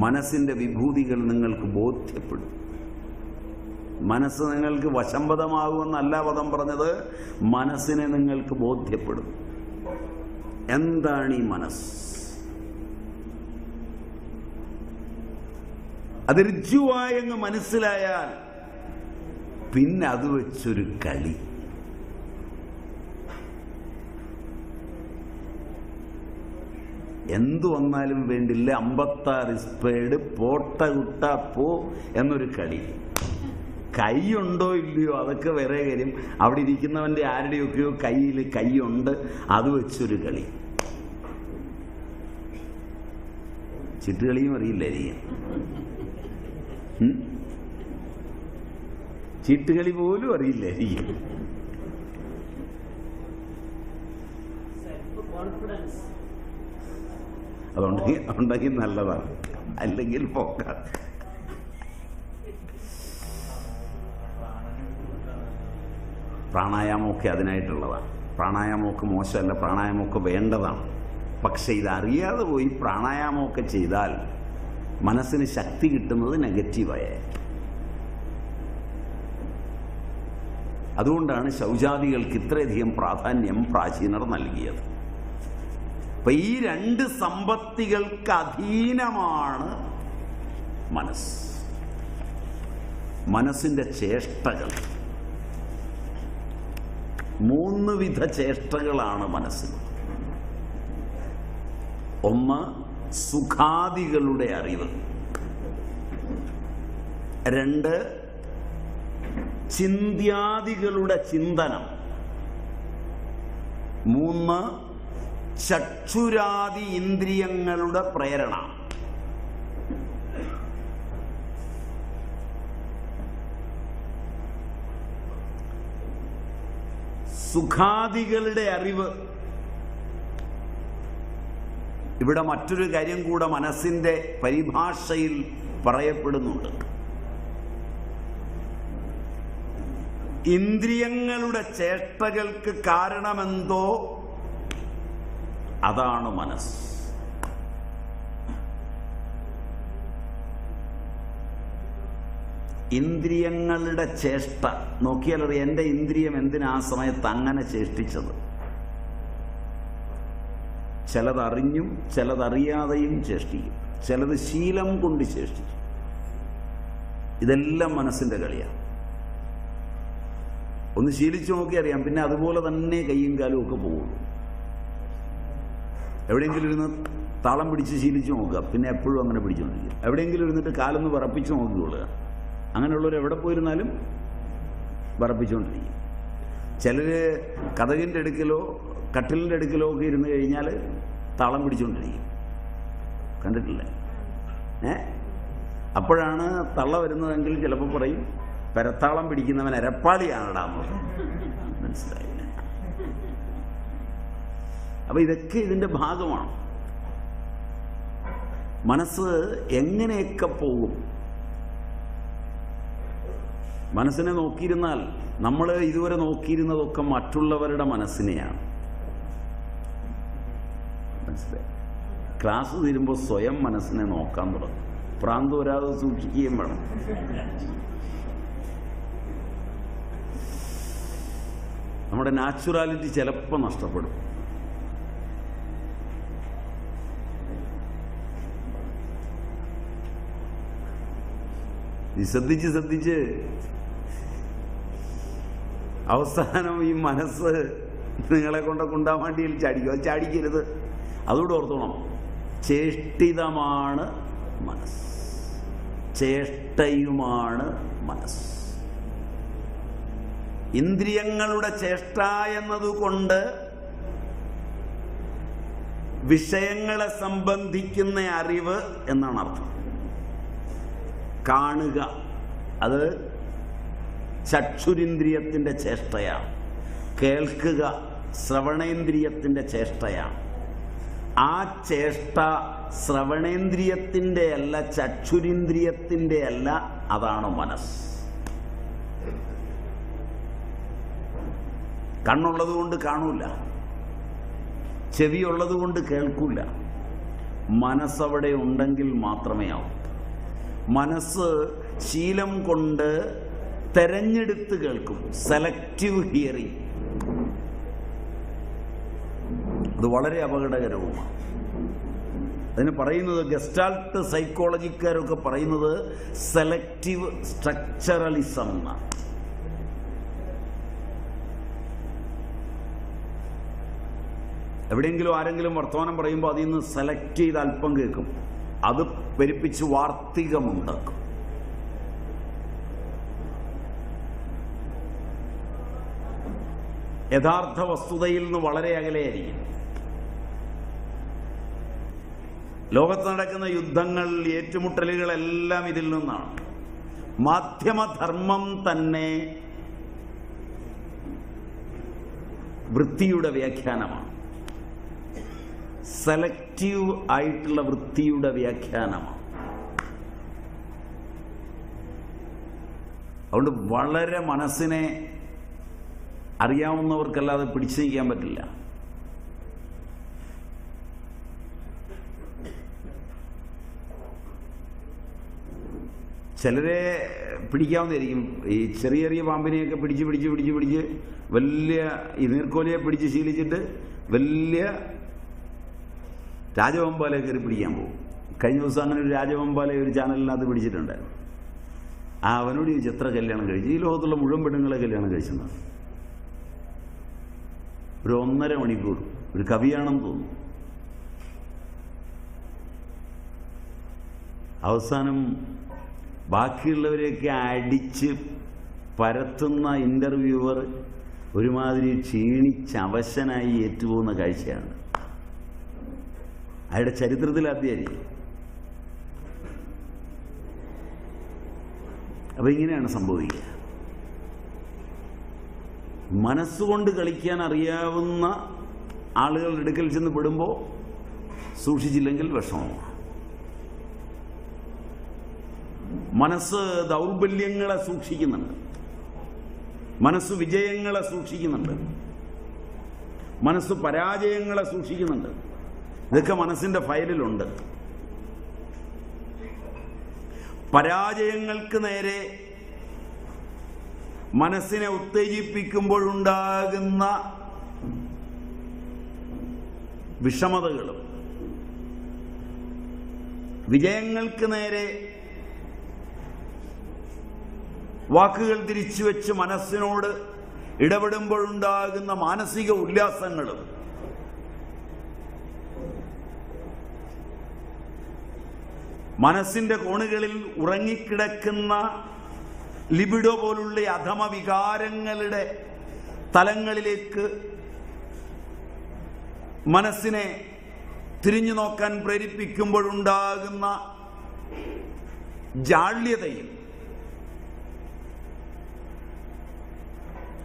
മനസ്സിന്റെ വിഭൂതികൾ നിങ്ങൾക്ക് ബോധ്യപ്പെടും. മനസ്സ് നിങ്ങൾക്ക് വശംവദമാകുമെന്നല്ല പദം പറഞ്ഞത്. മനസ്സിനെ നിങ്ങൾക്ക് ബോധ്യപ്പെടും. എന്താണ് ഈ മനസ്സ്? അത് ഋജുവായങ്ങ് മനസ്സിലായാൽ പിന്നെ അത് വെച്ചൊരു കളി എന്തു വന്നാലും വേണ്ടില്ല. അമ്പത്താറ് സ്പേഡ് പോട്ട കുട്ട പോ എന്നൊരു കളി. കൈയുണ്ടോ ഇല്ലയോ? അതൊക്കെ വേറെ കാര്യം. അവിടെ ഇരിക്കുന്നവന്റെ ആരുടെയൊക്കെയോ കയ്യിൽ കൈയുണ്ട്. അത് വെച്ചൊരു കളി. ചിട്ടുകളിയും അറിയില്ലായിരിക്കും? ചീട്ടുകളി പോലും അറിയില്ലായിരിക്കും കോൺഫിഡൻസ് അതുണ്ടെങ്കിൽ ഉണ്ടെങ്കിൽ നല്ലതാണ്. അല്ലെങ്കിൽ പോക്കാം പ്രാണായാമമൊക്കെ അതിനായിട്ടുള്ളതാണ്. പ്രാണായാമമൊക്കെ മോശമല്ല പ്രാണായാമമൊക്കെ വേണ്ടതാണ്. പക്ഷെ ഇതറിയാതെ പോയി പ്രാണായാമമൊക്കെ ചെയ്താൽ മനസ്സിന് ശക്തി കിട്ടുന്നത് നെഗറ്റീവായ. അതുകൊണ്ടാണ് ശൗചാദികൾക്ക് ഇത്രയധികം പ്രാധാന്യം പ്രാചീനർ നൽകിയത്. അപ്പൊ ഈ രണ്ട് സമ്പത്തികൾക്ക് അധീനമാണ് മനസ്സ്. മനസ്സിന്റെ ചേഷ്ടകൾ. മൂന്ന് വിധ ചേഷ്ടകളാണ് മനസ്സിന്. ഒന്ന് സുഖാദികളുടെ അറിവ്. രണ്ട് ചിന്ത്യാദികളുടെ ചിന്തനം. മൂന്ന് ചക്ഷുരാദി ഇന്ദ്രിയങ്ങളുടെ പ്രേരണ. സുഖാദികളുടെ അറിവ്. ഇവിടെ മറ്റൊരു കാര്യം കൂടെ മനസ്സിന്റെ പരിഭാഷയിൽ പറയപ്പെടുന്നുണ്ട്. ഇന്ദ്രിയങ്ങളുടെ ചേഷ്ടകൾക്ക് കാരണമെന്തോ അതാണ് മനസ്സ്. ഇന്ദ്രിയങ്ങളുടെ ചേഷ്ട. നോക്കിയാലറിയാം എന്റെ ഇന്ദ്രിയം എന്തിനാ സമയത്ത് അങ്ങനെ ചേഷ്ടിച്ചത്? ചിലതറിഞ്ഞും ചിലതറിയാതെയും ചേഷ്ടിക്കും. ചിലത് ശീലം കൊണ്ട് ചേഷ്ടിക്കും. ഇതെല്ലാം മനസ്സിന്റെ കളിയാണ്. ഒന്ന് ശീലിച്ചു നോക്കി അറിയാം പിന്നെ അതുപോലെ തന്നെ കയ്യും കാലും ഒക്കെ പോകുള്ളൂ എവിടെയെങ്കിലും ഇരുന്ന് താളം പിടിച്ച് ശീലിച്ചു നോക്കുക. പിന്നെ എപ്പോഴും അങ്ങനെ പിടിച്ചുകൊണ്ടിരിക്കും എവിടെയെങ്കിലും ഇരുന്നിട്ട് കാലൊന്ന് വിറപ്പിച്ച് നോക്കിക്കൊള്ളുക അങ്ങനെയുള്ളവർ എവിടെ പോയിരുന്നാലും വിറപ്പിച്ചുകൊണ്ടിരിക്കും ചിലർ കഥകിന്റെ അടുക്കലോ കട്ടിലിന്റെ അടുക്കലോ ഒക്കെ ഇരുന്ന് കഴിഞ്ഞാൽ താളം പിടിച്ചുകൊണ്ടിരിക്കും കണ്ടിട്ടില്ല? ഏ? അപ്പോഴാണ് തള്ള വരുന്നതെങ്കിൽ ചിലപ്പോൾ പറയും പെരത്താളം പിടിക്കുന്നവൻ എരപ്പാളിയാണടാ മനസ്സിലായില്ലേ? അപ്പൊ ഇതൊക്കെ ഇതിന്റെ ഭാഗമാണ്. മനസ്സ് എങ്ങനെയൊക്കെ പോകും? മനസ്സിനെ നോക്കിയിരുന്നാൽ നമ്മൾ ഇതുവരെ നോക്കിയിരുന്നതൊക്കെ മറ്റുള്ളവരുടെ മനസ്സിനെയാണ്. മനസ്സിലായി? ക്ലാസ് തീരുമ്പോൾ സ്വയം മനസ്സിനെ നോക്കാൻ തുടങ്ങും. പ്രാന്ത് വരാതെ സൂക്ഷിക്കുകയും വേണം. നമ്മുടെ നാച്ചുറാലിറ്റി ചിലപ്പോൾ നഷ്ടപ്പെടും. ഈ ശ്രദ്ധിച്ച് ശ്രദ്ധിച്ച് അവസാനം ഈ മനസ്സ് നിങ്ങളെ കൊണ്ട് കുണ്ടാമാണ്ടിയിൽ ചാടിക്കും? അത് ചാടിക്കരുത്. അതുകൂടെ ഓർത്തോണം. ചേഷ്ടിതമാണ് മനസ്സ്. ചേഷ്ടയുമാണ് മനസ്സ്. ഇന്ദ്രിയങ്ങളുടെ ചേഷ്ട എന്നതുകൊണ്ട് വിഷയങ്ങളെ സംബന്ധിക്കുന്ന അറിവ് എന്നാണ് അർത്ഥം കാണുക. അത് ചക്ഷുരിന്ദ്രിയത്തിന്റെ ചേഷ്ടയാണ്. കേൾക്കുക ശ്രവണേന്ദ്രിയത്തിന്റെ ചേഷ്ടയാണ്. ആ ചേഷ്ട ശ്രവണേന്ദ്രിയത്തിന്റെ അല്ല ചക്ഷുരിന്ദ്രിയത്തിന്റെ അല്ല അതാണ് മനസ്സ്. കണ്ണുള്ളത് കൊണ്ട് കാണൂല. ചെവിയുള്ളത് കൊണ്ട് കേൾക്കൂല. മനസ്സവിടെ ഉണ്ടെങ്കിൽ മാത്രമേ ആവൂ. മനസ്സ് ശീലം കൊണ്ട് തെരഞ്ഞെടുത്ത് കേൾക്കും. സെലക്റ്റീവ് ഹിയറിംഗ് അത് വളരെ അപകടകരവുമാണ്. അതിന് പറയുന്നത് ഗസ്റ്റാൾട്ട് സൈക്കോളജിക്കാരൊക്കെ പറയുന്നത് സെലക്റ്റീവ് സ്ട്രക്ചറലിസം എന്നാണ് എവിടെയെങ്കിലും ആരെങ്കിലും വർത്തമാനം പറയുമ്പോൾ അതിൽ നിന്ന് സെലക്ട് ചെയ്ത് അല്പം കേൾക്കും. അത് പെരുപ്പിച്ച് വാർത്തികമുണ്ടാക്കും. യഥാർത്ഥ വസ്തുതയിൽ നിന്ന് വളരെ അകലെയായിരിക്കും. ലോകത്ത് നടക്കുന്ന യുദ്ധങ്ങൾ ഏറ്റുമുട്ടലുകളെല്ലാം ഇതിൽ നിന്നാണ്. മാധ്യമധർമ്മം തന്നെ വൃത്തിയുടെ വ്യാഖ്യാനമാണ്. സെലക്റ്റീവ് ആയിട്ടുള്ള വൃത്തിയുടെ വ്യാഖ്യാനമാണ്. അതുകൊണ്ട് വളരെ മനസ്സിനെ അറിയാവുന്നവർക്കല്ലാതെ പിടിച്ചു നീക്കാൻ പറ്റില്ല. ചിലരെ പിടിക്കാവുന്നതായിരിക്കും. ഈ ചെറിയ ചെറിയ പാമ്പിനെയൊക്കെ പിടിച്ച് പിടിച്ച് പിടിച്ച് പിടിച്ച് വലിയ ഈ നീർക്കോലിയെ പിടിച്ച് ശീലിച്ചിട്ട് വലിയ രാജവമ്പാലെ കയറി പിടിക്കാൻ പോകും. കഴിഞ്ഞ ദിവസം അങ്ങനെ ഒരു രാജവമ്പാലെ ഒരു ചാനലിനകത്ത് പിടിച്ചിട്ടുണ്ടായിരുന്നു. ആ അവനോട് എത്ര കല്യാണം കഴിച്ചു? ഈ ലോകത്തുള്ള മുഴുവൻ പെണ്ണുങ്ങളെ കല്യാണം കഴിച്ചെന്നാണ് ഒരു ഒന്നര മണിക്കൂർ ഒരു കവിയാണെന്ന് തോന്നുന്നു. അവസാനം ബാക്കിയുള്ളവരെയൊക്കെ അടിച്ച് പരത്തുന്ന ഇന്റർവ്യൂവർ ഒരുമാതിരി ക്ഷീണിച്ച് അവശനായി ഏറ്റുപോകുന്ന കാഴ്ചയാണ്. അയാളുടെ ചരിത്രത്തിൽ ആദ്യമായിരിക്കും. അപ്പം ഇങ്ങനെയാണ് സംഭവിക്കുക. മനസ്സുകൊണ്ട് കളിക്കാൻ അറിയാവുന്ന ആളുകളുടെ അടുക്കൽ ചെന്ന് പെടുമ്പോൾ സൂക്ഷിച്ചില്ലെങ്കിൽ വിഷമമാണ് മനസ്സ് ദൗർബല്യങ്ങളെ സൂക്ഷിക്കുന്നുണ്ട്. മനസ്സ് വിജയങ്ങളെ സൂക്ഷിക്കുന്നുണ്ട്. മനസ്സ് പരാജയങ്ങളെ സൂക്ഷിക്കുന്നുണ്ട്. ഇതൊക്കെ മനസ്സിന്റെ ഫയലിലുണ്ട്. പരാജയങ്ങൾക്ക് നേരെ മനസ്സിനെ ഉത്തേജിപ്പിക്കുമ്പോഴുണ്ടാകുന്ന വിഷമതകളും വിജയങ്ങൾക്ക് നേരെ വാക്കുകൾ തിരിച്ചു വെച്ച് മനസ്സിനോട് ഇടപെടുമ്പോഴുണ്ടാകുന്ന മാനസിക ഉല്ലാസങ്ങളും മനസ്സിന്റെ കോണുകളിൽ ഉറങ്ങിക്കിടക്കുന്ന ലിബിഡോ പോലുള്ള അധമ വികാരങ്ങളുടെ തലങ്ങളിലേക്ക് മനസ്സിനെ തിരിഞ്ഞു നോക്കാൻ പ്രേരിപ്പിക്കുമ്പോഴുണ്ടാകുന്ന ജാള്യതയും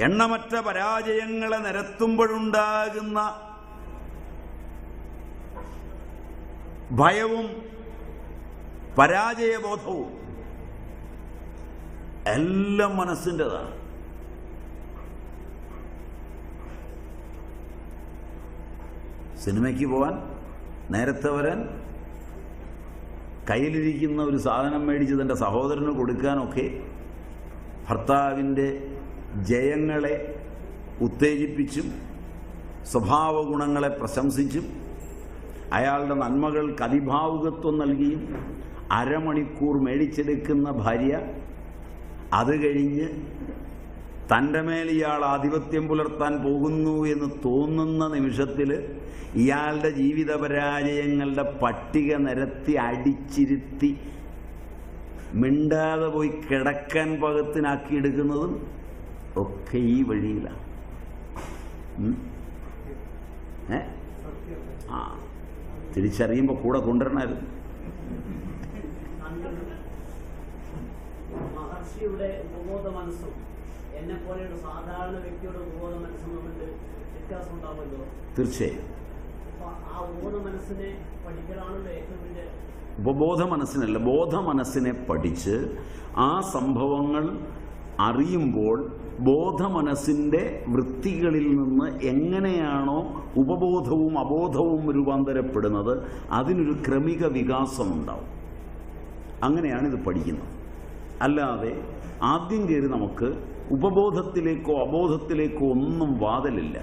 എണ്ണമറ്റ പരാജയങ്ങളെ നിരത്തുമ്പോഴുണ്ടാകുന്ന ഭയവും പരാജയബോധവും എല്ലാം മനസ്സിന്റെതാണ് സിനിമയ്ക്ക് പോവാൻ നേരത്തെ വരാൻ കയ്യിലിരിക്കുന്ന ഒരു സാധനം മേടിച്ച് തന്റെ സഹോദരന് കൊടുക്കാനൊക്കെ ഭർത്താവിന്റെ ജയങ്ങളെ ഉത്തേജിപ്പിച്ചും സ്വഭാവ ഗുണങ്ങളെ പ്രശംസിച്ചും അയാളുടെ നന്മകൾക്ക് അതിഭാവുകത്വം നൽകിയും അരമണിക്കൂർ മേടിച്ചെടുക്കുന്ന ഭാര്യ അത് കഴിഞ്ഞ് തന്റെ മേൽ ഇയാൾ ആധിപത്യം പുലർത്താൻ പോകുന്നു എന്ന് തോന്നുന്ന നിമിഷത്തിൽ ഇയാളുടെ ജീവിത പരാജയങ്ങളുടെ പട്ടിക നിരത്തി അടിച്ചിരുത്തി മിണ്ടാതെ പോയി കിടക്കാൻ പാകത്തിനാക്കിയെടുക്കുന്നതും ഒക്കെ ഈ വഴിയിലാണ്? ഏ? ആ. തിരിച്ചറിയുമ്പോൾ കൂടെ കൊണ്ടുവരണമായിരുന്നു മഹർഷിയുടെ ഉപബോധ മനസ്സും എന്നെ പോലെയുള്ള സാധാരണ വ്യക്തിയുടെ ഉപബോധ മനസ്സും തമ്മിൽ വ്യത്യാസം ഉണ്ടാവുമല്ലോ? തീർച്ചയായും. ആ ഉപബോധ മനസ്സിനെ പഠിക്കലാണല്ലോ ഏറ്റവും വലിയ ഉപബോധ മനസ്സിനല്ല ബോധ മനസ്സിനെ പഠിച്ച് ആ സംഭവങ്ങൾ അറിയുമ്പോൾ ബോധ മനസ്സിന്റെ വൃത്തികളിൽ നിന്ന് എങ്ങനെയാണോ ഉപബോധവും അബോധവും രൂപാന്തരപ്പെടുന്നത് അതിനൊരു ക്രമിക വികാസം ഉണ്ടാവും. അങ്ങനെയാണ് ഇത് പഠിക്കുന്നത്. അല്ലാതെ ആദ്യം കയറി നമുക്ക് ഉപബോധത്തിലേക്കോ അബോധത്തിലേക്കോ ഒന്നും വാതലില്ല.